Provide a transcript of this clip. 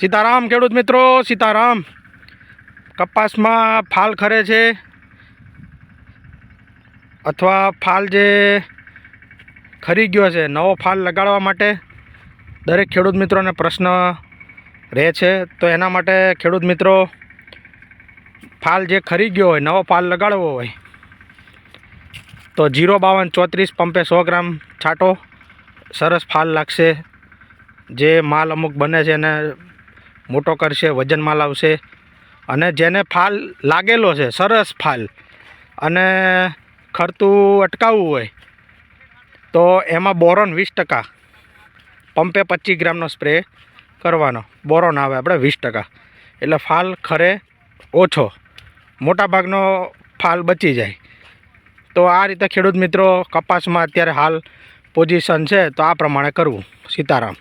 સીતારામ, ખેડૂત મિત્રો, સીતારામ. કપાસમાં ફાલ ખરે છે. અથવા ફાલ જે ખરી ગયો છે, નવો ફાલ લગાડવા માટે દરેક ખેડૂત મિત્રોને પ્રશ્ન રહે છે. તો એના માટે ખેડૂત મિત્રો, ફાલ જે ખરી ગયો હોય, નવો ફાલ લગાડવો હોય, તો જીરો બાવન ચોત્રીસ પંપે સો ગ્રામ છાંટો. સરસ ફાલ લાગશે. જે માલ અમુક બને છે એને મોટો કરશે, વજનમાં લાવશે અને જેને ફાલ લાગેલો છે, સરસ ફાલ અને ખરતું અટકાવવું હોય તો એમાં બોરોન વીસ ટકા, પંપે પચીસ ગ્રામનો સ્પ્રે કરવાનો, બોરોન આવે આપણે વીસ ટકા. એટલે ફાલ ખરે ઓછો મોટાભાગનો ફાલ બચી જાય. તો આ રીતે ખેડૂત મિત્રો કપાસમાં અત્યારે હાલ પોઝિશન છે, તો આ પ્રમાણે કરવું, સીતારામ.